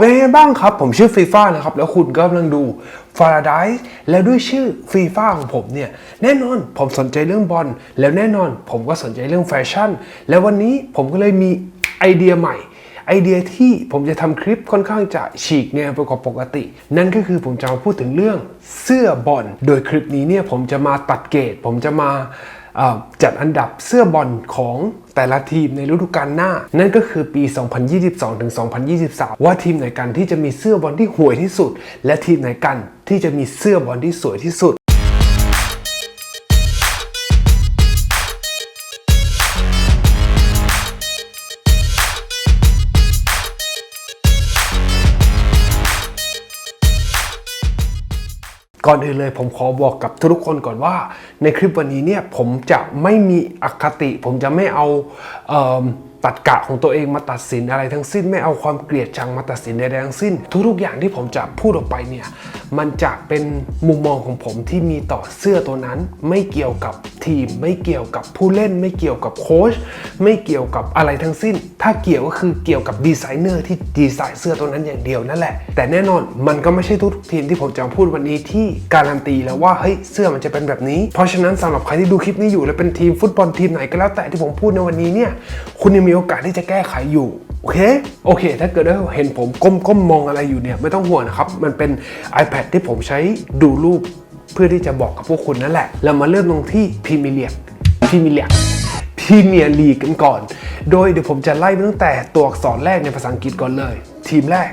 เป็นยังไงบ้างครับ ผมชื่อฟีฟ่านะครับ แล้วคุณก็กำลังดูฟาราไดส์แล้วด้วยชื่อฟีฟ่าของผมเนี่ย แน่นอนผมสนใจเรื่องบอลแล้วแน่นอนผมก็สนใจเรื่องแฟชั่น แล้ววันนี้ผมก็เลยมีไอเดียใหม่ ไอเดียที่ผมจะทำคลิปค่อนข้างจะฉีกแนวไปกว่าปกติ นั่นก็คือผมจะมาพูดถึงเรื่องเสื้อบอลโดยคลิปนี้เนี่ยผมจะมาตัดเกรดผมจะมา จัดอันดับเสื้อบอลของแต่ละทีมในฤดูกาลหน้า นั่นก็คือปี 2022 ถึง 2023 ว่าทีมไหนกันที่จะมีเสื้อบอลที่ห่วยที่สุด และทีมไหนกันที่จะมีเสื้อบอลที่สวยที่สุด ก่อนอื่นเลยผมขอบอกกับทุกคนก่อนว่า ในคลิปวันนี้เนี่ยผมจะไม่มีอคติ ผมจะไม่เอาเอิ่ม ตัดกะของตัวเองมาตัดสินอะไรทั้งสิ้น ไม่เอาความเกลียดชังมาตัดสินใดๆทั้งสิ้น ทุกๆอย่างที่ผมจะพูดออกไปเนี่ยมันจะเป็นมุมมองของผมที่มีต่อเสื้อตัวนั้น ไม่เกี่ยวกับทีม ไม่เกี่ยวกับผู้เล่น ไม่เกี่ยวกับโค้ชไม่เกี่ยวกับอะไรทั้งสิ้น ถ้าเกี่ยวก็คือเกี่ยวกับดีไซเนอร์ที่ดีไซน์เสื้อตัวนั้นอย่างเดียวนั่นแหละ แต่แน่นอนมันก็ไม่ใช่ทุกทีมที่ผมจะพูดวันนี้ที่การันตีแล้วว่าเฮ้ยเสื้อมันจะเป็นแบบนี้ เพราะฉะนั้นสำหรับใครที่ดูคลิปนี้อยู่และเป็นทีมฟุตบอลทีมไหนก็แล้วแต่ที่ผมพูดในวันนี้เนี่ยคุณยังมีีโอกาสที่จะแก้ไขอยู่โอเคโอเค ถ้าเกิดว่าเห็นผมก้มก้มมองอะไรอยู่เนี่ยไม่ต้องห่วงนะครับ มันเป็น iPad ที่ผมใช้ดูรูปเพื่อที่จะบอกกับพวกคุณนั่นแหละ เรามาเริ่มตรงที่พรีเมียร์ลีกพรีเมียร์ลีกพรีเมียร์ลีกกันก่อน โดยเดี๋ยวผมจะไล่ไปตั้งแต่ตัวอักษรแรกในภาษาอังกฤษก่อนเลย ทีมแรก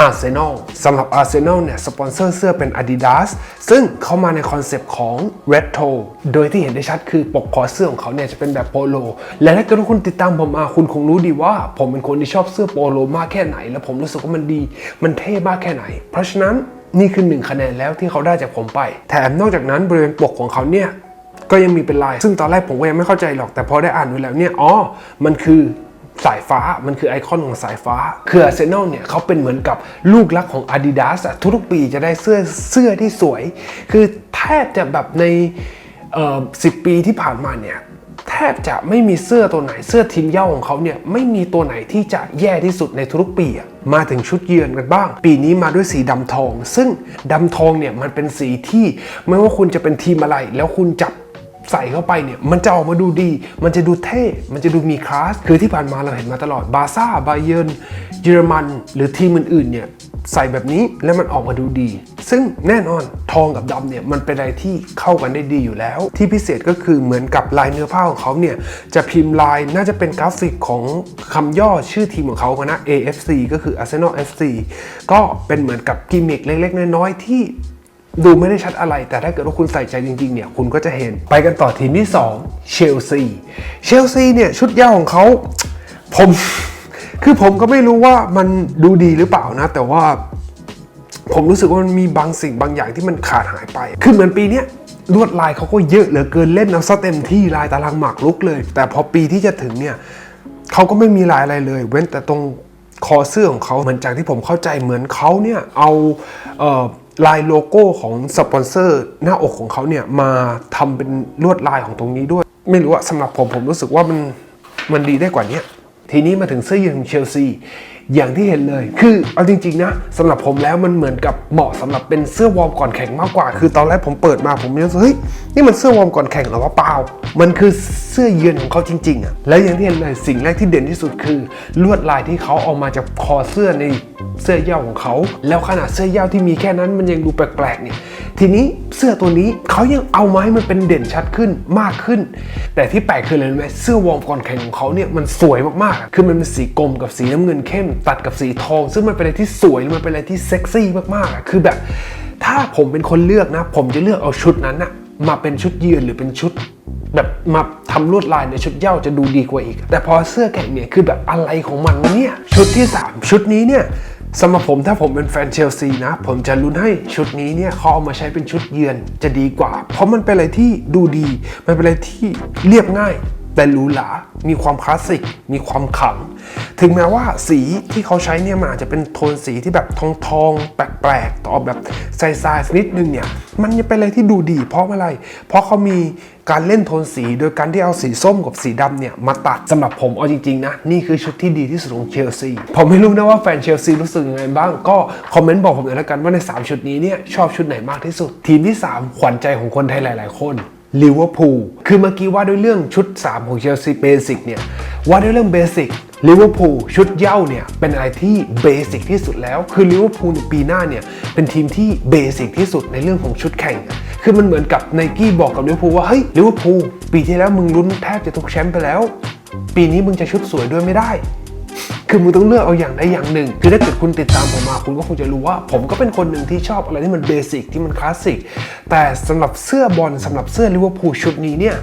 อาร์เซนอลสำหรับอาร์เซนอลเนี่ย สปอนเซอร์เสื้อเป็น Adidas ซึ่งเข้ามาในคอนเซปต์ของ Retro โดยที่เห็นได้ชัดคือปกคอเสื้อของเขาเนี่ย จะเป็นแบบโปโล และถ้าเกิดคุณติดตามผมมาคุณคงรู้ดีว่า ผมเป็นคนที่ชอบเสื้อโปโลมากแค่ไหน และผมรู้สึกว่ามันดี มันเท่มากแค่ไหน เพราะฉะนั้นนี่คือหนึ่งคะแนนแล้วที่เขาได้จากผมไป แถมนอกจากนั้นบริเวณปกของเขาเนี่ยก็ยังมีเป็นลาย ซึ่งตอนแรกผมก็ยังไม่เข้าใจหรอกแต่พอได้อ่านดูแล้วเนี่ยอ๋อมันคือ สายฟ้ามันคือไอคอนของสายฟ้า คืออาร์เซนอลเนี่ยเขาเป็นเหมือนกับลูกรักของ Adidas อะทุกๆปีจะได้เสื้อเสื้อที่สวย คือแทบจะแบบในสิบปีที่ผ่านมาเนี่ยแทบจะไม่มีเสื้อตัวไหนเสื้อทีมเย่าของเขาเนี่ยไม่มีตัวไหนที่จะแย่ที่สุดในทุกปีมาถึงชุดเยือนกันบ้าง ปีนี้มาด้วยสีดำทอง ซึ่งดำทองเนี่ยมันเป็นสีที่ไม่ว่าคุณจะเป็นทีมอะไร แล้วคุณจับ ใส่เข้าไปเนี่ยมันจะออกมาดูดี มันจะดูเท่ มันจะดูมีคลาส คือที่ผ่านมาเราเห็นมาตลอดบาซ่าบาเยิร์นเยอรมัน หรือทีมอื่นๆเนี่ยใส่แบบนี้แล้วมันออกมาดูดี ซึ่งแน่นอนทองกับดำเนี่ยมันเป็นอะไรที่เข้ากันได้ดีอยู่แล้ว ที่พิเศษก็คือเหมือนกับลายเนื้อผ้าของเขาเนี่ยจะพิมพ์ลายน่าจะเป็นกราฟิกของคำย่อชื่อทีมของเขานะ AFC ก็คือ Arsenal FC ก็เป็นเหมือนกับกิมมิคเล็กๆน้อยๆที่ ดูไม่ได้ชัดอะไรแต่ถ้าเกิดว่าคุณใส่ใจจริงๆเนี่ยคุณก็จะเห็นไปกันต่อทีมที่ 2 เชลซีเชลซีเนี่ยชุดเยาของเขาผมคือผมก็ไม่รู้ว่ามันดูดีหรือเปล่านะ แต่ว่าผมรู้สึกว่ามันมีบางสิ่งบางอย่างที่มันขาดหายไป คือเหมือนปีนี้ลวดลายเขาก็เยอะเหลือเกินเล่นเอาซะเต็มที่ลายตารางหมากลุกเลย แต่พอปีที่จะถึงเนี่ยเขาก็ไม่มีลายอะไรเลย เว้นแต่ตรงคอเสื้อของเขาเหมือนจากที่ผมเข้าใจเหมือนเขาเนี่ยเอาเออ ลายโลโก้ของสปอนเซอร์ หน้าอกของเขาเนี่ยมาทำเป็นลวดลายของตรงนี้ด้วย ไม่รู้ว่าสำหรับผมผมรู้สึกว่ามันมันดีได้กว่านี้ทีนี้มาถึงเสื้อยืดของเชลซี อย่างที่เห็นเลย คือเอาจริง ๆ นะสำหรับผมแล้วมันเหมือนกับเหมาะสำหรับเป็นเสื้อวอร์มก่อนแข่งมากกว่า คือตอนแรกผมเปิดมาผมรู้สึกเฮ้ยนี่มันเสื้อวอร์มก่อนแข่งหรอวะเปล่า มันคือเสื้อเยือนของเขาจริงๆอะแล้วอย่างที่เห็นเลยสิ่งแรกที่เด่นที่สุดคือ ลวดลายที่เขาเอามาจากคอเสื้อในเสื้อเย้าของเขา แล้วขนาดเสื้อเย้าที่มีแค่นั้นมันยังดูแปลกๆเนี่ยทีนี้เสื้อตัวนี้เขายังเอามาให้มันเป็นเด่นชัดขึ้นมากขึ้น แต่ที่แปลกคืออะไรไหมเสื้อวอร์มก่อนแข่งของเขาเนี่ยมันสวยมากๆ คือมันเป็นสีกรมกับสีน้ำเงินเข้มตัดกับสีทอง ซึ่งมันเป็นอะไรที่สวยมันเป็นอะไรที่เซ็กซี่มากๆอะคือแบบ ถ้าผมเป็นคนเลือกนะ ผมจะเลือกเอาชุดนั้นนะมาเป็นชุดยืนหรือเป็นชุด แบบมาทำลวดลายในชุดเย้าจะดูดีกว่าอีก แต่พอเสื้อแข่งเนี่ยคือแบบอะไรของมันเนี่ยชุดที่ 3 ชุดนี้เนี่ยสำหรับผมถ้าผมเป็นแฟนเชลซีนะ ผมจะลุ้นให้ชุดนี้เนี่ยเขาเอามาใช้เป็นชุดเยือนจะดีกว่า เพราะมันเป็นอะไรที่ดูดี มันเป็นอะไรที่เรียบง่าย แต่หรูหรา มีความคลาสสิก มีความขลัง ถึงแม้ว่าสีที่เขาใช้เนี่ยมันอาจจะเป็นโทนสีที่แบบทองทองๆแปลกๆต่อแบบใสๆสักนิดนึงเนี่ย มันจะเป็นอะไรที่ดูดี เพราะอะไร เพราะเขามีการเล่นโทนสีโดยการที่เอาสีส้มกับสีดำเนี่ย มาตัดสำหรับผมเอาจริงๆนะ นี่คือชุดที่ดีที่สุดของเชลซี ผมไม่รู้นะว่าแฟนเชลซีรู้สึกยังไงบ้าง ก็คอมเมนต์บอกผมหน่อยแล้วกันว่าใน 3 ชุดนี้เนี่ยชอบชุดไหนมากที่สุด ทีมที่ 3 ขวัญใจของคนไทยหลาย ๆ คน ลิเวอร์พูลคือเมื่อกี้ว่าด้วยเรื่องชุด 3 ของเชลซีเบสิกเนี่ยว่าด้วยเรื่องเบสิกลิเวอร์พูลชุดเย้าเนี่ยเป็นอะไรที่เบสิกที่สุดแล้ว คือลิเวอร์พูลในปีหน้าเนี่ยเป็นทีมที่เบสิกที่สุดในเรื่องของชุดแข่ง คือมันเหมือนกับไนกี้บอกกับลิเวอร์พูลว่าเฮ้ยลิเวอร์พูลปีที่แล้วมึงลุ้นแทบจะทุกแชมป์ไปแล้ว ปีนี้มึงจะชุดสวยด้วยไม่ได้ คือมึงต้องเลือกเอาอย่างใดอย่างหนึ่ง คือถ้าเกิดคุณติดตามผมมาคุณก็คงจะรู้ว่า ผมก็เป็นคนหนึ่งที่ชอบอะไรที่มันเบสิกที่มันคลาสสิก แต่สำหรับเสื้อบอลสำหรับเสื้อลิเวอร์พูลชุดนี้เนี่ย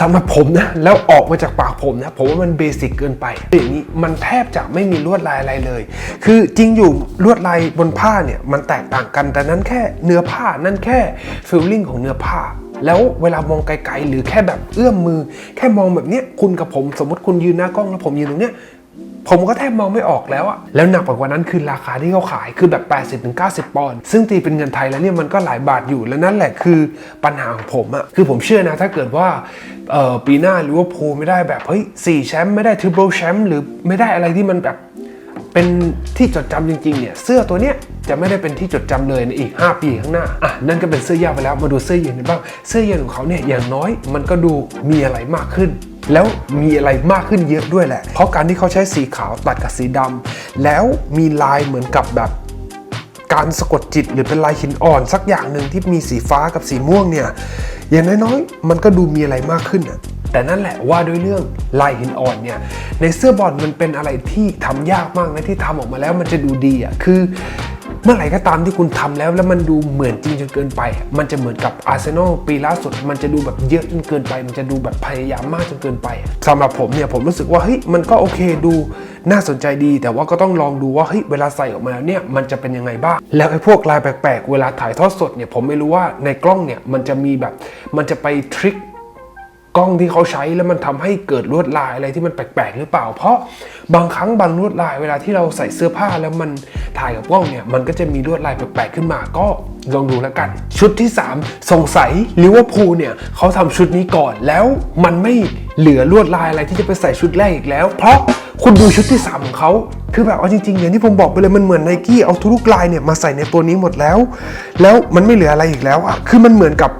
สำหรับผมนะ แล้วออกมาจากปากผมนะ ผมว่ามันเบสิกเกินไปอย่างนี้มันแทบจะไม่มีลวดลายอะไรเลย คือจริงอยู่ลวดลายบนผ้าเนี่ย มันแตกต่างกันแต่นั้นแค่เนื้อผ้านั่นแค่ฟิลลิ่งของเนื้อผ้า แล้วเวลามองไกลๆ หรือแค่แบบเอื้อมมือ แค่มองแบบเนี้ยคุณกับผมสมมติคุณยืนหน้ากล้องแล้วผมยืนตรงเนี้ยผมก็แทบมองไม่ออกแล้วอะแล้วหนักกว่านั้นคือราคาที่เขาขายคือแบบ 80-90 ปอนด์ ซึ่งตีเป็นเงินไทยแล้วเนี่ยมันก็หลายบาทอยู่ แล้วนั่นแหละคือปัญหาของผมอะคือผมเชื่อนะถ้าเกิดว่าปีหน้าลิเวอร์พูไม่ได้แบบเฮ้ยสี่แชมป์ไม่ได้ทริปเปิลแชมป์หรือไม่ได้อะไรที่มันแบบ เป็นที่จดจำจริงๆเนี่ยเสื้อตัวเนี้ยจะไม่ได้เป็นที่จดจำเลยในอีก 5 ปีข้างหน้าอะนั่นก็เป็นเสื้อยาวไปแล้วมาดูเสื้อเย็นกันบ้างเสื้อเย็นของเขาเนี่ยอย่างน้อยมันก็ดูมีอะไรมากขึ้น แล้วมีอะไรมากขึ้นเยอะด้วยแหละ เพราะการที่เขาใช้สีขาวตัดกับสีดำแล้วมีลายเหมือนกับแบบการสะกดจิตหรือเป็นลายหินอ่อนสักอย่างหนึ่งที่มีสีฟ้ากับสีม่วงเนี่ยอย่างน้อยๆ มันก็ดูมีอะไรมากขึ้นอะแต่นั่นแหละว่าด้วยเรื่องลายหินอ่อนเนี่ยในเสื้อบอลมันเป็นอะไรที่ทำยากมากนะที่ทำออกมาแล้วมันจะดูดีอะคือเมื่อไหร่ก็ตามที่คุณทำแล้วแล้วมันดูเหมือนจริงจนเกินไป มันจะเหมือนกับอาร์เซนอลปีล่าสุด มันจะดูแบบเยอะจนเกินไป มันจะดูแบบพยายามมากจนเกินไปสำหรับผมเนี่ยผมรู้สึกว่าเฮ้ยมันก็โอเคดูน่าสนใจดี แต่ว่าก็ต้องลองดูว่าเฮ้ยเวลาใส่ออกมาแล้วเนี่ยมันจะเป็นยังไงบ้าง แล้วไอ้พวกลายแปลกๆ เวลาถ่ายทอดสดเนี่ยผมไม่รู้ว่าในกล้องเนี่ยมันจะมีแบบมันจะไปทริค กล้องที่เขาใช้แล้วมันทำให้เกิดลวดลายอะไรที่มันแปลกๆหรือเปล่า เพราะบางครั้งบางลวดลายเวลาที่เราใส่เสื้อผ้าแล้วมันถ่ายกับกล้องเนี่ยมันก็จะมีลวดลายแปลกๆขึ้นมาก็ลองดูแล้วกัน ชุดที่ 3 สงสัยลิเวอร์พูลเนี่ยเขาทำชุดนี้ก่อนแล้วมันไม่เหลือลวดลายอะไรที่จะไปใส่ชุดแรกอีกแล้ว เพราะคุณดูชุดที่ 3 ของเขาคือแบบเอาจริงๆอย่างที่ผมบอกไปเลยมันเหมือนไนกี้เอาทุกลายเนี่ยมาใส่ในตัวนี้หมดแล้ว แล้วมันไม่เหลืออะไรอีกแล้วอะคือมันเหมือนกับ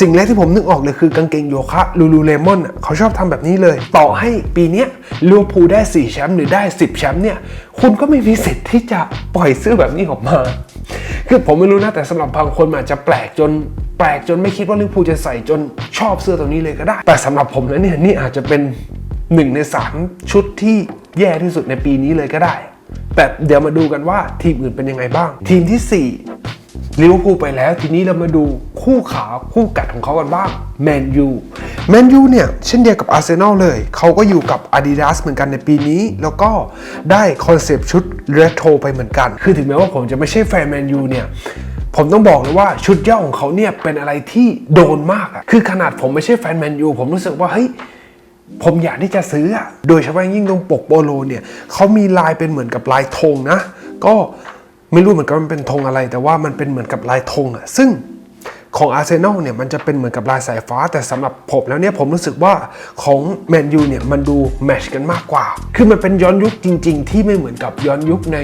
สิ่งแรกที่ผมนึกออกเลยคือกางเกงโยคะลูลูเลมอนเขาชอบทำแบบนี้เลย ต่อให้ปีนี้ลิเวอร์พูลได้ 4 แชมป์หรือได้ 10 แชมป์เนี่ย คุณก็ไม่มีสิทธิ์ที่จะปล่อยเสื้อแบบนี้ออกมา คือผมไม่รู้นะ แต่สำหรับบางคนอาจจะแปลกจนแปลกจนไม่คิดว่าลิเวอร์พูลจะใส่จนชอบเสื้อตัวนี้เลยก็ได้ แต่สำหรับผมแล้วเนี่ยนี่อาจจะเป็นหนึ่งในสามชุดที่แย่ที่สุดในปีนี้เลยก็ได้ แต่เดี๋ยวมาดูกันว่าทีมอื่นเป็นยังไงบ้าง ทีมที่สี่ ลิเวอร์พูลไปแล้ว ทีนี้เรามาดูคู่ขาคู่กัดของเขากันบ้างแมนยูแมนยูเนี่ย เช่นเดียวกับอาร์เซนอลเลย เขาก็อยู่กับ Adidas เหมือนกันในปีนี้ แล้วก็ได้คอนเซปต์ชุดเรโทรไปเหมือนกัน คือถึงแม้ว่าผมจะไม่ใช่แฟนแมนยูเนี่ยผมต้องบอกเลยว่าชุดเย่าของเขาเนี่ยเป็นอะไรที่โดนมากอะคือขนาดผมไม่ใช่แฟนแมนยูผมรู้สึกว่าเฮ้ยผมอยากที่จะซื้ออะโดยเฉพาะยิ่งตรงปกโปโลเนี่ยเขามีลายเป็นเหมือนกับลายธงนะ ก็ ไม่รู้เหมือนกันมันเป็นธงอะไร แต่ว่ามันเป็นเหมือนกับลายธงอะซึ่งของอาร์เซนอลเนี่ยมันจะเป็นเหมือนกับลายสายฟ้า แต่สำหรับผมแล้วเนี่ยผมรู้สึกว่าของแมนยูเนี่ยมันดูแมชกันมากกว่า คือมันเป็นย้อนยุคจริง ๆ ที่ไม่เหมือนกับย้อนยุคใน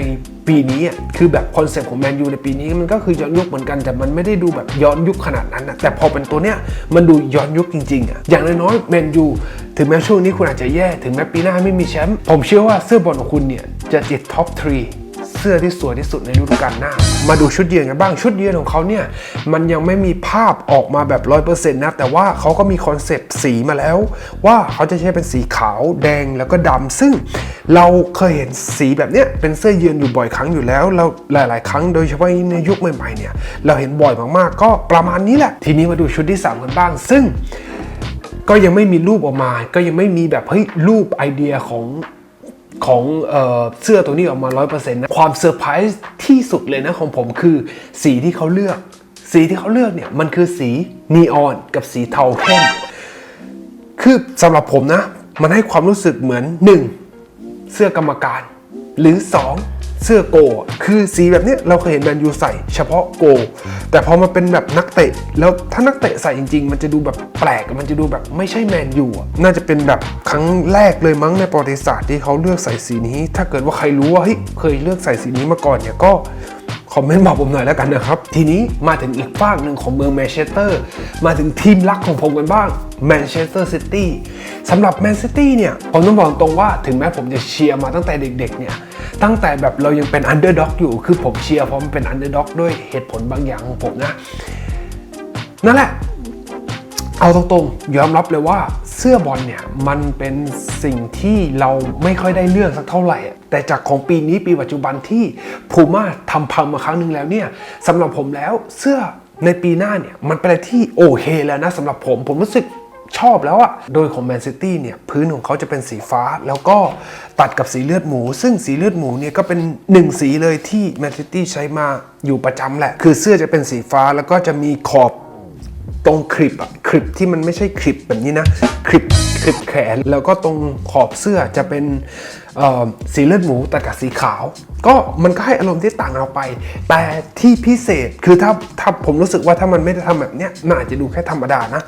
ปีนี้อะคือแบบคอนเซ็ปต์ของแมนยูในปีนี้มันก็คือย้อนยุคเหมือนกันแต่มันไม่ได้ดูแบบย้อนยุคขนาดนั้นนะแต่พอเป็นตัวเนี้ยมันดูย้อนยุคจริงๆอะอย่างน้อยๆแมนยูถึงแม้ช่วงนี้คุณอาจจะแย่ถึงแม้ปีหน้าไม่มีแชมป์ผมเชื่อว่าเสื้อบอลของคุณเนี่ยจะติดท็อปทรี เสื้อที่สวยที่สุดในฤดูกาลหน้า มาดูชุดเยือนกันบ้างชุดเยือนของเขาเนี่ยมันยังไม่มีภาพออกมาแบบร้อยเปอร์เซ็นต์นะแต่ว่าเขาก็มีคอนเซปต์สีมาแล้ว ว่าเขาจะใช้เป็นสีขาวแดงแล้วก็ดำซึ่งเราเคยเห็นสีแบบเนี้ยเป็นเสื้อเยือนอยู่บ่อยครั้งอยู่แล้วเราหลาย ๆ ครั้งโดยเฉพาะในยุคใหม่ ๆ เนี่ยเราเห็นบ่อยมาก ๆ ก็ประมาณนี้แหละทีนี้มาดูชุดที่สามกันบ้าง ซึ่งก็ยังไม่มีรูปออกมา ก็ยังไม่มีแบบเฮ้ยรูปไอเดียของ ของเออเสื้อตัวนี้ออกมา 100%นะความเซอร์ไพรส์ที่สุดเลยนะของผมคือสีที่เขาเลือก สีที่เขาเลือกเนี่ยมันคือสีนีออนกับสีเทาเข้มคือสำหรับผมนะ มันให้ความรู้สึกเหมือน 1. เสื้อกรรมการ หรือ 2. เสื้อโกคือสีแบบนี้เราเคยเห็นแมนยูใส่เฉพาะโก แต่พอมาเป็นแบบนักเตะ แล้วถ้านักเตะใส่จริง ๆ มันจะดูแบบแปลกมันจะดูแบบไม่ใช่แมนยูน่าจะเป็นแบบครั้งแรกเลยมั้งในประวัติศาสตร์ที่เขาเลือกใส่สีนี้ ถ้าเกิดว่าใครรู้ว่าเฮ้ยเคยเลือกใส่สีนี้มาก่อนเนี่ยก็ คอมเมนต์บอกผมหน่อยแล้วกันนะครับ ทีนี้มาถึงอีกฝากหนึ่งของเมืองแมนเชสเตอร์ มาถึงทีมรักของผมกันบ้างแมนเชสเตอร์ซิตี้สำหรับแมนซิตี้เนี่ย ผมต้องบอกตรงว่าถึงแม้ผมจะเชียร์มาตั้งแต่เด็กๆเนี่ย ตั้งแต่แบบเรายังเป็นอันเดอร์ด็อกอยู่ คือผมเชียร์เพราะมันเป็นอันเดอร์ด็อกด้วยเหตุผลบางอย่างของผมนะ นั่นแหละ เอาตรงๆ ยอมรับเลยว่าเสื้อบอลเนี่ย มันเป็นสิ่งที่เราไม่ค่อยได้เลือกสักเท่าไหร่ แต่จากของปีนี้ปีปัจจุบันที่พูม่าทำพังมาครั้งหนึ่งแล้วเนี่ยสำหรับผมแล้วเสื้อในปีหน้าเนี่ย มันเป็นอะไรที่โอเคแล้วนะสำหรับผมผมรู้สึกชอบแล้วอะโดยของแมนซิตี้เนี่ย พื้นของเขาจะเป็นสีฟ้า แล้วก็ตัดกับสีเลือดหมู ซึ่งสีเลือดหมูเนี่ย ก็เป็นหนึ่งสีเลยที่แมนซิตี้ใช้มาอยู่ประจำแหละ คือเสื้อจะเป็นสีฟ้าแล้วก็จะมีขอบตรงคลิปอะ คลิปที่มันไม่ใช่คลิปแบบนี้นะ คลิปคลิปแขนแล้วก็ตรงขอบเสื้อจะเป็น สีเลือดหมูแต่กับสีขาว ก็มันก็ให้อารมณ์ที่ต่างออกไป แต่ที่พิเศษคือถ้าถ้าผมรู้สึกว่าถ้ามันไม่ได้ทำแบบเนี้ยมันอาจจะดูแค่ธรรมดานะ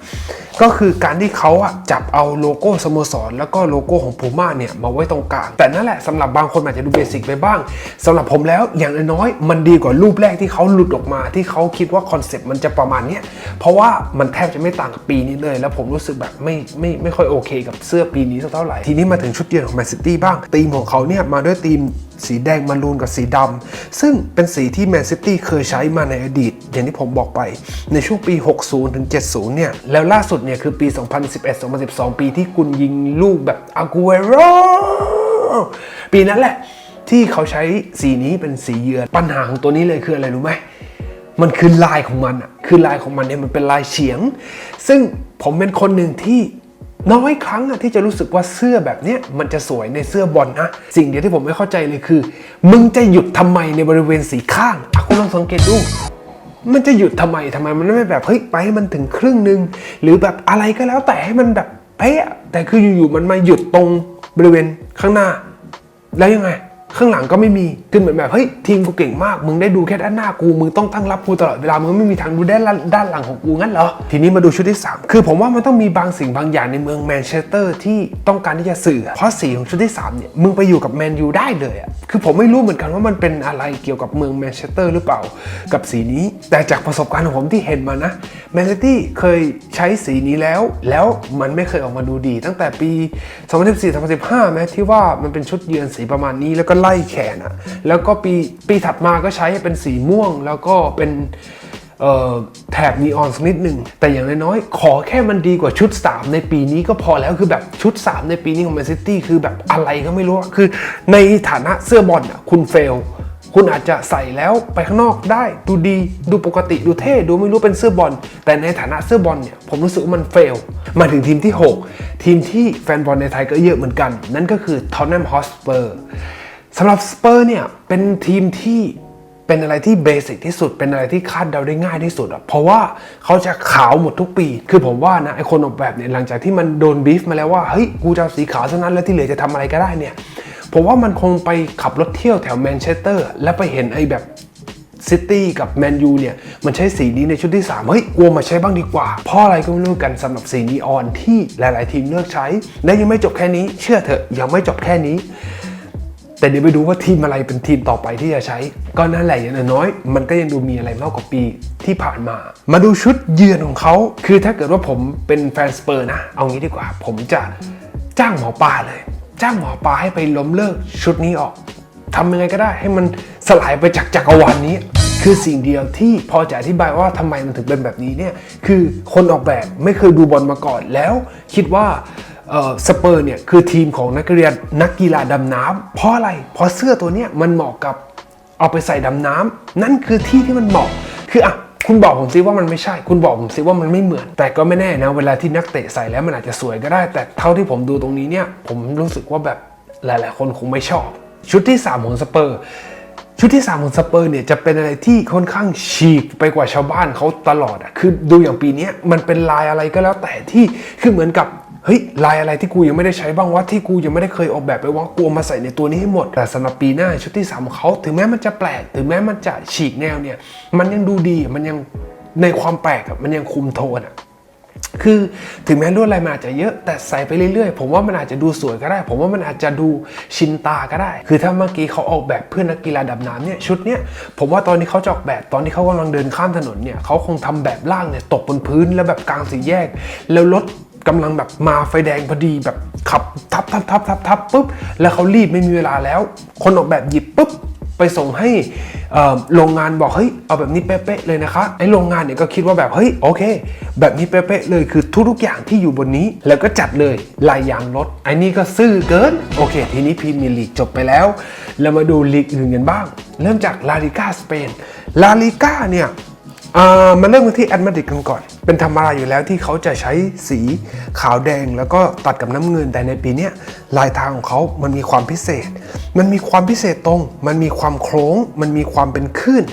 ก็คือการที่เขาอะจับเอาโลโก้สโมสร แล้วก็โลโก้ของพูม่าเนี่ยมาไว้ตรงกลาง แต่นั่นแหละสำหรับบางคนอาจจะดูเบสิกไปบ้างสำหรับผมแล้วอย่างน้อยมันดีกว่ารูปแรกที่เขาหลุดออกมาที่เขาคิดว่าคอนเซ็ปต์มันจะประมาณเนี้ยเพราะว่ามันแทบจะไม่ต่างกับปีนี้เลย แล้วผมรู้สึกแบบไม่ไม่ไม่ค่อยโอเค กับเสื้อปีนี้เท่าไหร่ทีนี้มาถึงชุดเยือนของแมนซิตี้บ้างตีทีมของเขาเนี่ยมาด้วยทีมสีแดงมารูนกับสีดำ ซึ่งเป็นสีที่แมนซิตี้เคยใช้มาในอดีต อย่างที่ผมบอกไปในช่วงปี 60 ถึง 70 เนี่ย แล้วล่าสุดเนี่ยคือปี 2011-2012 ปีที่กุนยิงลูกแบบอากูเอโรปีนั้นแหละ ที่เขาใช้สีนี้เป็นสีเยือนปัญหาของตัวนี้เลยคืออะไรรู้ไหมมันคือลายของมันอะคือลายของมันเนี่ยมันเป็นลายเฉียง ซึ่งผมเป็นคนหนึ่งที่ น้อยครั้งอะที่จะรู้สึกว่าเสื้อแบบเนี้ยมันจะสวยในเสื้อบอลนะ สิ่งเดียวที่ผมไม่เข้าใจเลยคือ มึงจะหยุดทำไมในบริเวณสีข้างอะคุณลองสังเกตดู มันจะหยุดทำไมทำไมมันไม่แบบเฮ้ยไปให้มันถึงครึ่งหนึ่งหรือแบบอะไรก็แล้วแต่ให้มันแบบเป๊ะแต่คืออยู่ๆมันมาหยุดตรงบริเวณข้างหน้า แล้วยังไง ข้างหลังก็ไม่มีคือเหมือนแบบเฮ้ยทีมกูเก่งมาก มึงได้ดูแค่ด้านหน้ากู มึงต้องตั้งรับกูตลอดเวลา มึงไม่มีทางดูด้านด้านหลังของกูงั้นเหรอ ทีนี้มาดูชุดที่ 3 คือผมว่ามันต้องมีบางสิ่งบางอย่างในเมืองแมนเชสเตอร์ที่ต้องการที่จะสื่อ เพราะสีของชุดที่3เนี่ย มึงไปอยู่กับแมนยูได้เลยอะคือผมไม่รู้เหมือนกันว่ามันเป็นอะไรเกี่ยวกับเมืองแมนเชสเตอร์หรือเปล่า กับสีนี้ แต่จากประสบการณ์ของผมที่เห็นมานะ แมนซิตี้เคยใช้สีนี้แล้ว แล้วมันไม่เคยออกมาดูดี ตั้งแต่ปี 2014-2015 แม้ที่ว่ามันเป็นชุดเยือนสีประมาณนี้แล้วก็ไล่แขนอะแล้วก็ปีปีถัดมาก็ใช้เป็นสีม่วง แล้วก็เป็นแถบนีออนสักนิดหนึ่ง แต่อย่างน้อยๆ ขอแค่มันดีกว่าชุด 3 ในปีนี้ก็พอแล้วคือแบบชุด 3 ในปีนี้ของแมนซิตี้คือแบบอะไรก็ไม่รู้ คือในฐานะเสื้อบอลอะคุณเฟล คุณอาจจะใส่แล้วไปข้างนอกได้ ดูดีดูปกติดูเท่ ดูไม่รู้เป็นเสื้อบอล แต่ในฐานะเสื้อบอลเนี่ย ผมรู้สึกว่ามันเฟล มาถึงทีมที่ 6 ทีมที่แฟนบอลในไทยก็เยอะเหมือนกัน นั่นก็คือ Tottenham Hotspur สำหรับสเปอร์เนี่ยเป็นทีมที่เป็นอะไรที่เบสิกที่สุด เป็นอะไรที่คาดเดาได้ง่ายที่สุดอะเพราะว่าเขาจะขาวหมดทุกปี คือผมว่านะไอคนออกแบบเนี่ยหลังจากที่มันโดนบีฟมาแล้วว่าเฮ้ยกูจะสีขาวเท่านั้นแล้วที่เหลือจะทำอะไรก็ได้เนี่ยผมว่ามันคงไปขับรถเที่ยวแถวแมนเชสเตอร์แล้วไปเห็นไอแบบซิตี้กับแมนยูเนี่ย มันใช้สีนี้ในชุดที่ 3 เฮ้ยกลัวมาใช้บ้างดีกว่า เพราะอะไรก็ไม่รู้กันสำหรับสีนีออนที่หลาย ๆ ทีมเลือกใช้ และยังไม่จบแค่นี้ เชื่อเถอะยังไม่จบแค่นี้ แต่เดี๋ยวไปดูว่าทีมอะไรเป็นทีมต่อไปที่จะใช้ ก็นั่นแหละอย่างน้อย มันก็ยังดูมีอะไรมากกว่าปีที่ผ่านมา มาดูชุดเยือนของเขา คือถ้าเกิดว่าผมเป็นแฟนสเปอร์นะ เอางี้ดีกว่า ผมจะจ้างหมอปลาเลย จ้างหมอปลาให้ไปล้มเลิกชุดนี้ออกทำยังไงก็ได้ให้มันสลายไปจากจักรวาลนี้ คือสิ่งเดียวที่พอจะอธิบายว่าทำไมมันถึงเป็นแบบนี้เนี่ยคือคนออกแบบไม่เคยดูบอลมาก่อนแล้ว คิดว่าสเปอร์เนี่ยคือทีมของนักเรียนนักกีฬาดำน้ำเพราะอะไร เพราะเสื้อตัวเนี้ยมันเหมาะกับเอาไปใส่ดำน้ำนั่นคือที่ที่มันเหมาะคืออะคุณบอกผมซิว่ามันไม่ใช่ คุณบอกผมซิว่ามันไม่เหมือน แต่ก็ไม่แน่นะ เวลาที่นักเตะใส่แล้วมันอาจจะสวยก็ได้ แต่เท่าที่ผมดูตรงนี้เนี่ย ผมรู้สึกว่าแบบหลาย ๆ คนคงไม่ชอบ ชุดที่ 3 ของสเปอร์ ชุดที่ 3 ของสเปอร์เนี่ยจะเป็นอะไรที่ค่อนข้างฉีกไปกว่าชาวบ้านเขาตลอดอะคือดูอย่างปีนี้มันเป็นลายอะไรก็แล้วแต่ที่คือเหมือนกับเฮ้ยลายอะไรที่กูยังไม่ได้ใช้บ้างวะที่กูยังไม่ได้เคยออกแบบไปว่ากูมาใส่ในตัวนี้ให้หมดแต่สำหรับปีหน้าชุดที่สามของเขาถึงแม้มันจะแปลกถึงแม้มันจะฉีกแนวเนี่ยมันยังดูดีมันยังในความแปลกอะมันยังคุมโทนอะ คือถึงแม้ลวดลายมันอาจจะเยอะแต่ใส่ไปเรื่อยๆ ผมว่ามันอาจจะดูสวยก็ได้ ผมว่ามันอาจจะดูชินตาก็ได้ คือถ้าเมื่อกี้เขาออกแบบเพื่อนนักกีฬาดำน้ำเนี่ยชุดเนี้ยผมว่าตอนที่เขาจออกแบบตอนที่เขากำลังเดินข้ามถนนเนี่ยเขาคงทำแบบล่างเนี่ยตกบนพื้นแล้วแบบกลางสี่แยก แล้วรถกำลังแบบมาไฟแดงพอดีแบบขับทับทับทับทับทับปุ๊บแล้วเขารีบไม่มีเวลาแล้ว คนออกแบบหยิบปุ๊บ ไปส่งให้โรงงานบอกเฮ้ยเอาแบบนี้เป๊ะๆเลยนะคะไอ้โรงงานเนี่ยก็คิดว่าแบบเฮ้ยโอเค แบบนี้เป๊ะๆเลยคือทุกๆอย่างที่อยู่บนนี้ แล้วก็จัดเลยลายยางรถไอ้นี่ก็ซื่อเกินโอเค ทีนี้พรีเมียร์ลีกจบไปแล้วเรามาดูลีกอื่นกันบ้าง เริ่มจากลาลิก้าสเปนลาลิก้าเนี่ย มาเริ่มกันที่แอดมาดริดกันก่อน เป็นธรรมดาอยู่แล้วที่เขาจะใช้สีขาวแดงแล้วก็ตัดกับน้ำเงิน แต่ในปีนี้ลายทางของเขามันมีความพิเศษ มันมีความพิเศษตรง มันมีความโค้ง มันมีความเป็นคลื่น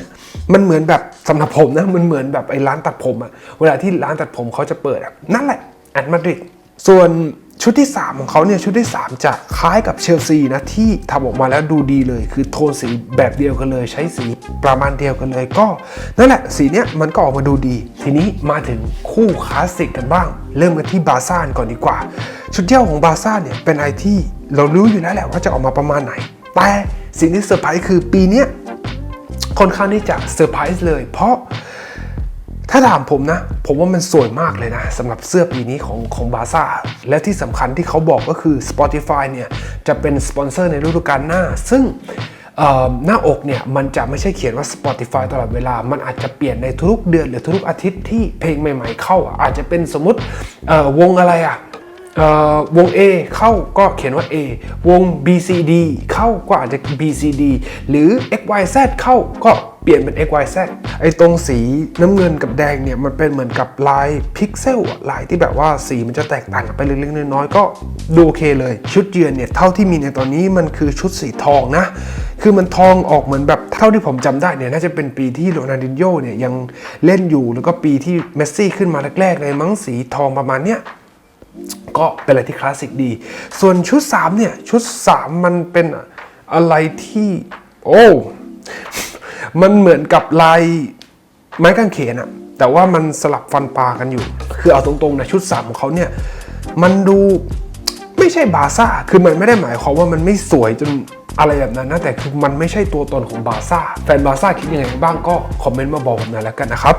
มันเหมือนแบบสำหรับผมนะ มันเหมือนแบบไอ้ร้านตัดผมอะเวลาที่ร้านตัดผมเขาจะเปิดอะนั่นแหละแอดมาดริดส่วน ชุดที่ 3 ของเขาเนี่ยชุดที่ 3 จะคล้ายกับเชลซีนะที่ทำออกมาแล้วดูดีเลย คือโทนสีแบบเดียวกันเลย ใช้สีประมาณเดียวกันเลยก็นั่นแหละสีเนี้ยมันก็ออกมาดูดี ทีนี้มาถึงคู่คลาสสิกกันบ้าง เริ่มกันที่บาซ่าก่อนดีกว่า ชุดเที่ยวของบาซ่าเนี่ยเป็นอะไรที่เรารู้อยู่แล้วแหละว่าจะออกมาประมาณไหน แต่สิ่งที่เซอร์ไพรส์คือปีเนี้ยค่อนข้างที่จะเซอร์ไพรส์เลย เพราะ ถ้าถามผมนะ ผมว่ามันสวยมากเลยนะสำหรับเสื้อปีนี้ของของบาซ่าและที่สำคัญที่เขาบอกก็คือ Spotify เนี่ยจะเป็นสปอนเซอร์ในฤดูกาลหน้า ซึ่งหน้าอกเนี่ยมันจะไม่ใช่เขียนว่า Spotify ตลอดเวลา มันอาจจะเปลี่ยนในทุกเดือนหรือทุกอาทิตย์ที่เพลงใหม่ ๆ เข้าอาจจะเป็นสมมติวงอะไรอะ วง A เข้าก็เขียนว่า A วง BCD เข้าก็อาจจะ BCD หรือ XYZ เข้าก็เปลี่ยนเป็น XYZ ไอ้ตรงสีน้ำเงินกับแดงเนี่ยมันเป็นเหมือนกับลายพิกเซลลายที่แบบว่าสีมันจะแตกต่างไปเล็กๆน้อยๆก็ดูโอเคเลย ชุดเยือนเนี่ยเท่าที่มีในตอนนี้มันคือชุดสีทองนะ คือมันทองออกเหมือนแบบเท่าที่ผมจำได้เนี่ยน่าจะเป็นปีที่โรนัลดินโญ่เนี่ยยังเล่นอยู่แล้วก็ปีที่เมสซี่ขึ้นมาแรกๆเลยมั้งสีทองประมาณเนี้ย ก็เป็นอะไรที่คลาสสิกดี ส่วนชุด 3 เนี่ย ชุด 3 มันเป็นอะไรที่โอ้มันเหมือนกับลายไม้กางเขนอะแต่ว่ามันสลับฟันปลากันอยู่ คือเอาตรงๆนะชุด 3 ของเขาเนี่ย มันดูไม่ใช่บาซ่า คือมันไม่ได้หมายความว่ามันไม่สวยจนอะไรแบบนั้นนะ แต่คือมันไม่ใช่ตัวตนของบาซ่า แฟนบาซ่าคิดยังไงบ้างก็คอมเมนต์มาบอกผมหน่อยแล้วกันนะครับ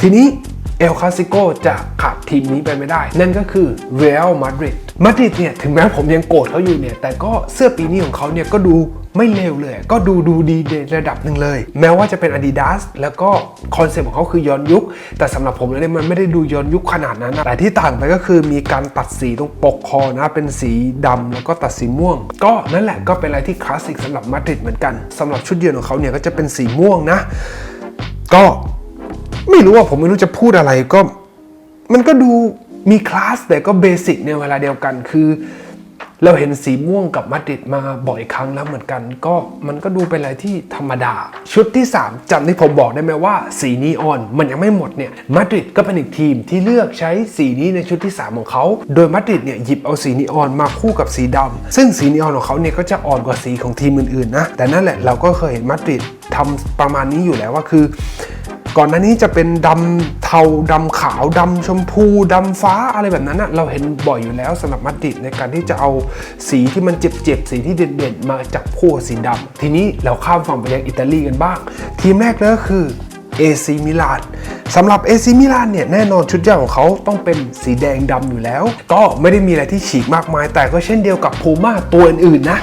ทีนี้ เอลคาซิโกจะขาดทีมนี้ไปไม่ได้ นั่นก็คือเรอัลมาดริดมาดริดเนี่ยถึงแม้ผมยังโกรธเขาอยู่เนี่ยแต่ก็เสื้อปีนี้ของเขาเนี่ยก็ดูไม่เลวเลย ก็ดูดูดีในระดับหนึ่งเลย แม้ว่าจะเป็น Adidas แล้วก็คอนเซ็ปต์ของเขาคือย้อนยุค แต่สำหรับผมแล้วเนี่ยมันไม่ได้ดูย้อนยุคขนาดนั้นนะแต่ที่ต่างไปก็คือมีการตัดสีตรงปกคอนะ เป็นสีดำแล้วก็ตัดสีม่วง ก็นั่นแหละก็เป็นอะไรที่คลาสสิกสำหรับมาดริดเหมือนกันสำหรับชุดเยือนของเขาเนี่ยก็จะเป็นสีม่วงนะ ก็ ไม่รู้ว่าผมไม่รู้จะพูดอะไรก็ มันก็ดูมีคลาสแต่ก็เบสิกในเวลาเดียวกันคือ เราเห็นสีม่วงกับมาดริดมาบ่อยครั้งแล้วเหมือนกัน ก็มันก็ดูเป็นอะไรที่ธรรมดา ชุดที่ 3จำที่ผมบอกได้ไหมว่า สีนีออนมันยังไม่หมดเนี่ยมาดริดก็เป็นอีกทีมที่เลือกใช้สีนี้ในชุดที่ 3 ของเขา โดยมาดริดเนี่ยหยิบเอาสีนีออนมาคู่กับสีดำซึ่งสีนีออนของเขาเนี่ยก็จะอ่อนกว่าสีของทีมอื่นๆนะแต่นั่นแหละเราก็เคยเห็นมาดริดทำประมาณนี้อยู่แล้วว่าคือ ก่อนหน้านี้จะเป็นดำเทาดำขาวดำชมพูดำฟ้าอะไรแบบนั้นนะเราเห็นบ่อยอยู่แล้วสำหรับมาดริดในการที่จะเอาสีที่มันเจ็บๆสีที่เด่นๆมาจับคู่กับสีดำทีนี้เราข้ามฝั่งไปยังอิตาลีกันบ้าง ทีมแรกเลยก็คือ AC มิลานสำหรับ AC มิลานเนี่ยแน่นอนชุดเจ้าของเขาต้องเป็นสีแดงดำอยู่แล้ว ก็ไม่ได้มีอะไรที่ฉีกมากมาย แต่ก็เช่นเดียวกับพูม่าตัวอื่นๆนะ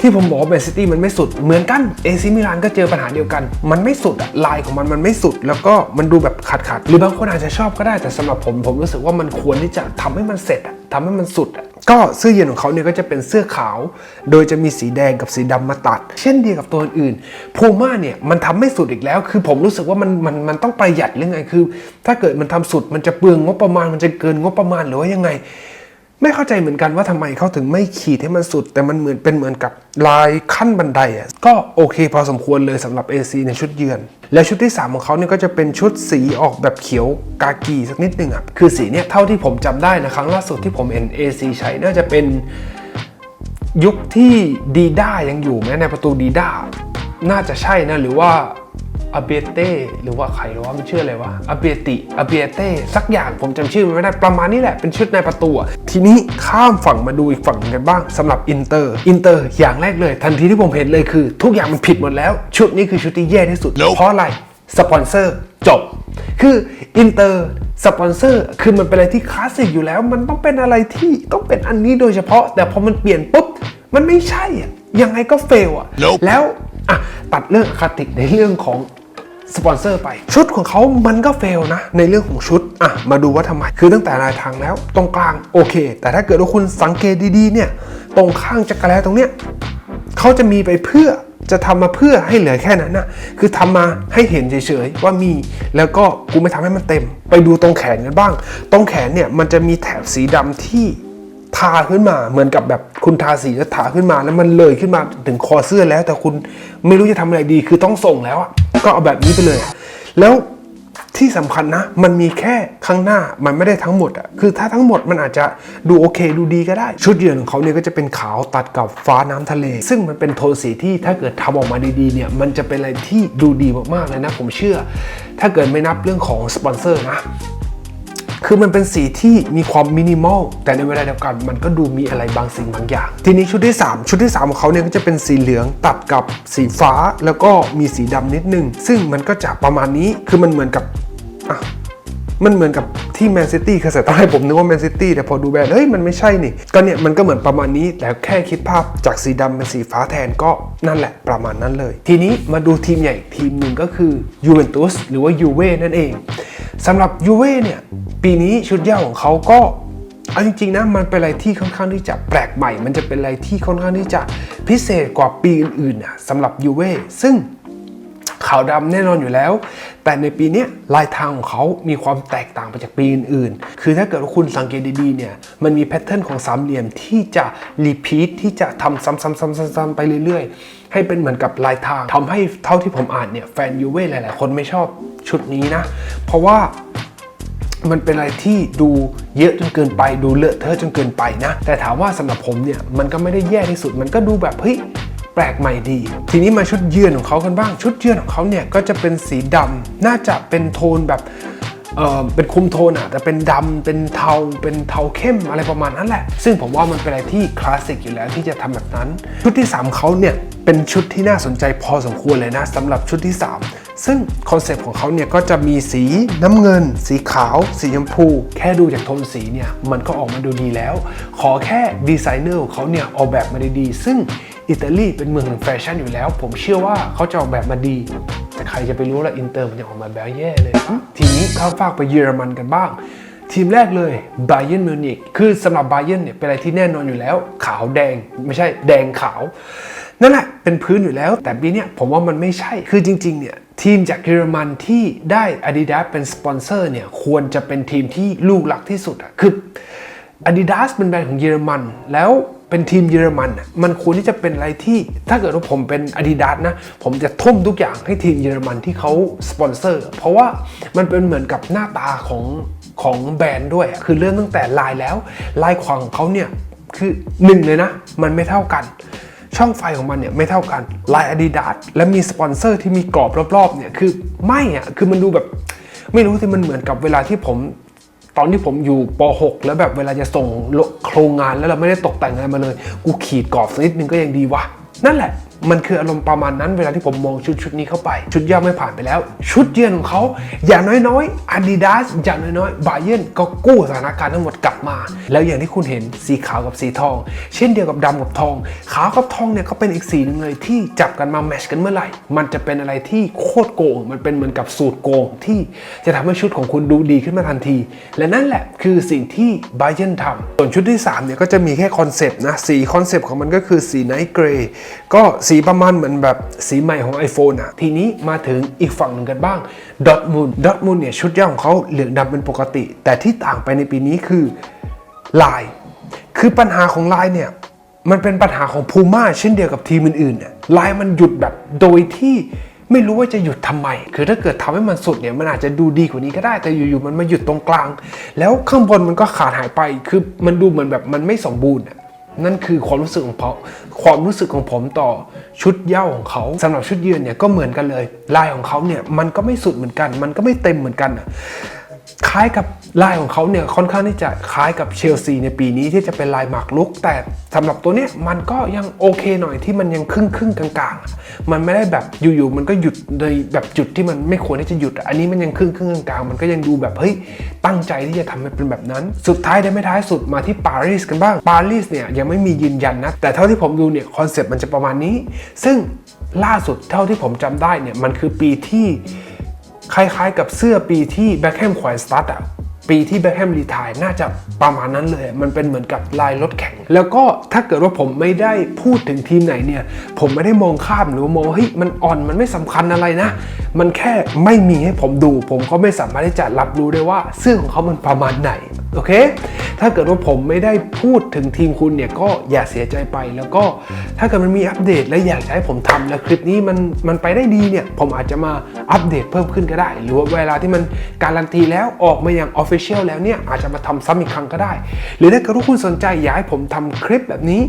ที่ผมบอกว่าแมนซิตี้มันไม่สุดเหมือนกันเอซิมิลานก็เจอปัญหาเดียวกัน มันไม่สุดอะลายของมันมันไม่สุด แล้วก็มันดูแบบขาดขาดหรือบางคนอาจจะชอบก็ได้แต่สำหรับผมผมรู้สึกว่ามันควรที่จะทำให้มันเสร็จอะทำให้มันสุดอะก็เสื้อเยือนของเขาเนี่ยก็จะเป็นเสื้อขาว โดยจะมีสีแดงกับสีดำมาตัด เช่นเดียวกับตัวอื่นพูม่าเนี่ยมันทำไม่สุดอีกแล้ว คือผมรู้สึกว่ามันมันมันต้องประหยัดหรือไงคือ ถ้าเกิดมันทำสุดมันจะเปลืองงบประมาณมันจะเกินงบประมาณหรือว่ายังไง ไม่เข้าใจเหมือนกันว่าทำไมเขาถึงไม่ขีดให้มันสุด แต่มันเหมือนเป็นเหมือนกับลายขั้นบันไดอะก็โอเคพอสมควรเลยสำหรับ AC ในชุดเยือน และชุดที่ 3 ของเขาเนี่ยก็จะเป็นชุดสีออกแบบเขียวกากีสักนิดหนึ่งอะคือสีเนี่ยเท่าที่ผมจำได้นะครั้งล่าสุดที่ผมเห็น AC ใช้น่าจะเป็นยุคที่ดีด้ายังอยู่ไหมในประตูดีด้าน่าจะใช่นะหรือว่า อาเบเต้หรือว่าใครหรือว่ามันชื่ออะไรวะอาเบติอาเบเต้สักอย่างผมจำชื่อมันไม่ได้ประมาณนี้แหละเป็นชุดในประตูอะทีนี้ข้ามฝั่งมาดูอีกฝั่งหนึ่งกันบ้างสำหรับอินเตอร์อินเตอร์อย่างแรกเลย ทันทีที่ผมเห็นเลยคือ ทุกอย่างมันผิดหมดแล้ว ชุดนี้คือชุดที่แย่ที่สุด เพราะอะไรสปอนเซอร์จบ คืออินเตอร์สปอนเซอร์คือมันเป็นอะไรที่คลาสสิกอยู่แล้ว มันต้องเป็นอะไรที่ต้องเป็นอันนี้โดยเฉพาะ แต่พอมันเปลี่ยนปุ๊บมันไม่ใช่อะยังไงก็เฟลอะ Nope แล้วอะตัดเรื่องอคติในเรื่องของ สปอนเซอร์ไป ชุดของเขามันก็เฟลนะ ในเรื่องของชุด อะ มาดูว่าทำไม คือตั้งแต่ลายทางแล้ว ตรงกลางโอเค แต่ถ้าเกิดว่าคุณสังเกตดีๆ เนี่ย ตรงข้างจักรแลตรงเนี้ยเขาจะมีไปเพื่อจะทำมาเพื่อให้เหลือแค่นั้นนะคือทำมาให้เห็นเฉยๆว่ามี แล้วก็กูไม่ทำให้มันเต็ม ไปดูตรงแขนกันบ้าง ตรงแขนเนี่ยมันจะมีแถบสีดำที่ทาขึ้นมาเหมือนกับแบบคุณทาสีแล้วทาขึ้นมาแล้วมันเลยขึ้นมาถึงคอเสื้อแล้ว แต่คุณไม่รู้จะทำอะไรดีคือต้องส่งแล้วอะ ก็เอาแบบนี้ไปเลยแล้วที่สำคัญนะ มันมีแค่ข้างหน้ามันไม่ได้ทั้งหมดอะคือถ้าทั้งหมดมันอาจจะดูโอเคดูดีก็ได้ ชุดเยือนของเขาเนี่ยก็จะเป็นขาวตัดกับฟ้าน้ำทะเล ซึ่งมันเป็นโทนสีที่ถ้าเกิดทำออกมาดีๆเนี่ยมันจะเป็นอะไรที่ดูดีมากๆเลยนะผมเชื่อ ถ้าเกิดไม่นับเรื่องของสปอนเซอร์นะ คือมันเป็นสีที่มีความมินิมอลแต่ในเวลาเดียวกันมันก็ดูมีอะไรบางสิ่งบางอย่าง ทีนี้ชุดที่ 3 ชุดที่ 3 ของเขาเนี่ยก็จะเป็นสีเหลืองตัดกับสีฟ้าแล้วก็มีสีดำนิดนึง ซึ่งมันก็จะประมาณนี้คือมันเหมือนกับอะมันเหมือนกับที่แมนซิตี้คือสายตาให้ผมนึกว่าแมนซิตี้แต่พอดูแบรนด์เฮ้ยมันไม่ใช่นี่ ก็เนี่ยมันก็เหมือนประมาณนี้แต่แค่คิดภาพจากสีดำเป็นสีฟ้าแทนก็นั่นแหละประมาณนั้นเลย ทีนี้มาดูทีมใหญ่ทีมหนึ่งก็คือยูเวนตุสหรือว่ายูเว่นั่นเองสำหรับยูเว่เนี่ย ปีนี้ชุดเย่าของเขาก็เอาจริงๆนะมันเป็นอะไรที่ค่อนข้างที่จะแปลกใหม่ มันจะเป็นอะไรที่ค่อนข้างที่จะพิเศษกว่าปีอื่นๆนะสำหรับยูเว่ซึ่งขาวดำแน่นอนอยู่แล้ว แต่ในปีนี้ลายทางของเขามีความแตกต่างไปจากปีอื่นๆ คือถ้าเกิดว่าคุณสังเกตดีๆเนี่ย มันมีแพทเทิร์นของสามเหลี่ยมที่จะรีพีทที่จะทำซ้ำๆๆๆๆไปเรื่อยๆ ให้เป็นเหมือนกับลายทางทำให้เท่าที่ผมอ่านเนี่ย แฟนยูเว่หลายๆ คนไม่ชอบชุดนี้นะ เพราะว่า มันเป็นอะไรที่ดูเยอะจนเกินไปดูเลอะเทอะจนเกินไปนะ แต่ถามว่าสำหรับผมเนี่ยมันก็ไม่ได้แย่ที่สุด มันก็ดูแบบเฮ้ยแปลกใหม่ดี ทีนี้มาชุดเยือนของเขากันบ้าง ชุดเยือนของเขาเนี่ยก็จะเป็นสีดำน่าจะเป็นโทนแบบเออเป็นคุมโทนอะแต่เป็นดำเป็นเทาเป็นเทาเข้มอะไรประมาณนั้นแหละ ซึ่งผมว่ามันเป็นอะไรที่คลาสสิกอยู่แล้วที่จะทำแบบนั้น ชุดที่ 3เขาเนี่ยเป็นชุดที่น่าสนใจพอสมควรเลยนะสำหรับชุดที่ 3 ซึ่งคอนเซปต์ของเขาเนี่ยก็จะมีสีน้ำเงิน สีขาว สีชมพู แค่ดูจากโทนสีเนี่ยมันก็ออกมาดูดีแล้ว ขอแค่ดีไซเนอร์ของเขาเนี่ยออกแบบมาดีๆซึ่งอิตาลีเป็นเมืองแห่งแฟชั่นอยู่แล้ว ผมเชื่อว่าเขาจะออกแบบมาดี แต่ใครจะไปรู้ละอินเตอร์มันจะออกมาแบบแย่เลย ทีนี้ข้ามฟากไปเยอรมันกันบ้าง ทีมแรกเลยไบเ e นมิวนิกคือสำหรับไบเ e นเนี่ยเป็นอะไรที่แน่นอนอยู่แล้ว ขาวแดงไม่ใช่แดงขาว นั่นแหละเป็นพื้นอยู่แล้ว แต่ปีนี้ผมว่ามันไม่ใช่คือจริงๆเนี่ยทีมจากเยอรมันที่ได้ Adidas เป็นสปอนเซอร์เนี่ยควรจะเป็นทีมที่ลูกหลักที่สุดอะคือ Adidas เป็นแบรนด์ของเยอรมัน แล้วเป็นทีมเยอรมันมันควรที่จะเป็นอะไรที่ถ้าเกิดว่าผมเป็น Adidas นะ ผมจะทุ่มทุกอย่างให้ทีมเยอรมันที่เขาสปอนเซอร์ เพราะว่ามันเป็นเหมือนกับหน้าตาของของแบรนด์ด้วย คือเริ่มตั้งแต่ลายแล้วลายขวางของเขาเนี่ยคือหนึ่งเลยนะ มันไม่เท่ากัน ช่องไฟของมันเนี่ยไม่เท่ากันลาย Adidas และมีสปอนเซอร์ที่มีกรอบรอบๆเนี่ยคือไม่อะคือมันดูแบบ ไม่รู้ที่มันเหมือนกับเวลาที่ผมตอนที่ผมอยู่ป .6 แล้วแบบเวลาจะส่งโครงงานแล้วเราไม่ได้ตกแต่งอะไรมาเลย กูขีดกรอบสักนิดนึงก็ยังดีวะนั่นแหละ มันคืออารมณ์ประมาณนั้นเวลาที่ผมมองชุดชุดนี้เข้าไป ชุดย่าไม่ผ่านไปแล้ว ชุดเยือนของเขาอย่างน้อยๆ Adidas อย่างน้อยๆบาเยนก็กู้สถานการณ์ทั้งหมดกลับมา แล้วอย่างที่คุณเห็นสีขาวกับสีทอง เช่นเดียวกับดำกับทอง ขาวกับทองเนี่ยก็เป็นอีกสีหนึ่งเลยที่จับกันมาแมทชกันเมื่อไหร่ มันจะเป็นอะไรที่โคตรโกง มันเป็นเหมือนกับสูตรโกงที่จะทำให้ชุดของคุณดูดีขึ้นมาทันที และนั่นแหละคือสิ่งที่บาเยนทำส่วนชุดที่3เนี่ยก็จะมีแค่คอนเซปต์นะสีคอนเซปต์ของมันก็คือสีไนท์เกรย์ก็สีประมาณเหมือนแบบสีใหม่ของ iPhone อะทีนี้มาถึงอีกฝั่งหนึ่งกันบ้างดอทมูลดอทมูลเนี่ยชุดย่าของเขาเหลืองดำเป็นปกติ แต่ที่ต่างไปในปีนี้คือลาย คือปัญหาของลน์เนี่ยมันเป็นปัญหาของพูม่าเช่นเดียวกับทีมอื่นๆเนี่ยลน์มันหยุดแบบโดยที่ไม่รู้ว่าจะหยุดทำไม คือถ้าเกิดทำให้มันสุดเนี่ยมันอาจจะดูดีกว่านี้ก็ได้ แต่อยู่ๆมันมาหยุดตรงกลาง แล้วข้างบนมันก็ขาดหายไป คือมันดูเหมือนแบบมันไม่สมบูรณ์นั่นคือความรู้สึกของเขา ความรู้สึกของผมต่อชุดเย้าของเขาสำหรับชุดเยือนเนี่ยก็เหมือนกันเลยลายของเขาเนี่ยมันก็ไม่สุดเหมือนกัน มันก็ไม่เต็มเหมือนกันอะ คล้ายกับลายของเขาเนี่ยค่อนข้างที่จะคล้ายกับเชลซีในปีนี้ที่จะเป็นลายหมากลุก แต่สำหรับตัวเนี้ยมันก็ยังโอเคหน่อยที่มันยังครึ่งครึ่งกลางๆ มันไม่ได้แบบอยู่ๆมันก็หยุดในแบบจุดที่มันไม่ควรที่จะหยุด อันนี้มันยังครึ่งครึ่งกลางๆมันก็ยังดูแบบเฮ้ยตั้งใจที่จะทำให้เป็นแบบนั้น สุดท้ายได้ไม่ท้ายสุดมาที่ปารีสกันบ้างปารีสเนี่ยยังไม่มียืนยันนะแต่เท่าที่ผมดูเนี่ยคอนเซปต์มันจะประมาณนี้ ซึ่งล่าสุดเท่าที่ผมจำได้เนี่ยมันคือปีที่ คล้ายๆกับเสื้อปีที่แบ็คแฮมควายสตาร์ทอะ ปีที่แบ็คแฮมรีทายน่าจะประมาณนั้นเลย มันเป็นเหมือนกับลายรถแข่ง แล้วก็ถ้าเกิดว่าผมไม่ได้พูดถึงทีมไหนเนี่ย ผมไม่ได้มองข้ามหรือว่ามองว่าเฮ้ยมันอ่อนมันไม่สำคัญอะไรนะ มันแค่ไม่มีให้ผมดู ผมก็ไม่สามารถที่จะรับรู้ได้ว่าเสื้อของเขามันประมาณไหนโอเค ถ้าเกิดว่าผมไม่ได้พูดถึงทีมคุณเนี่ยก็อย่าเสียใจไป แล้วก็ถ้าเกิดมันมีอัปเดตและอยากให้ผมทำและคลิปนี้มันมันไปได้ดีเนี่ย ผมอาจจะมาอัปเดตเพิ่มขึ้นก็ได้ หรือว่าเวลาที่มันการันตีแล้วออกมาอย่างออฟฟิเชียลแล้วเนี่ยอาจจะมาทำซ้ำอีกครั้งก็ได้ หรือถ้าเกิดคุณสนใจอยากให้ผมทำคลิปแบบนี้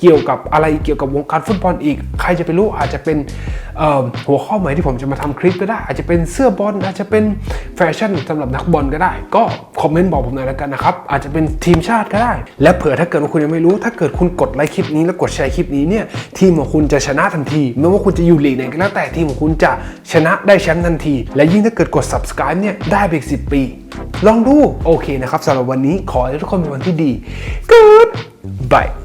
เกี่ยวกับอะไรเกี่ยวกับวงการฟุตบอลอีก ใครจะไปรู้อาจจะเป็นหัวข้อใหม่ที่ผมจะมาทำคลิปก็ได้ อาจจะเป็นเสื้อบอลอาจจะเป็นแฟชั่นสำหรับนักบอลก็ได้ ก็คอมเมนต์บอกผมหน่อยแล้วกันนะครับอาจจะเป็นทีมชาติก็ได้ และเผื่อถ้าเกิดว่าคุณยังไม่รู้ถ้าเกิดคุณกดไลค์คลิปนี้แล้วกดแชร์คลิปนี้เนี่ยทีมของคุณจะชนะทันที ไม่ว่าคุณจะอยู่ลีกไหนก็แล้วแต่ทีมของคุณจะชนะได้แชมป์ทันที และยิ่งถ้าเกิดกด subscribe เนี่ยได้ไปอีก10 ปี ลองดูโอเคนะครับสำหรับวันนี้ขอให้ทุกคนเป็นวันที่ดี Good bye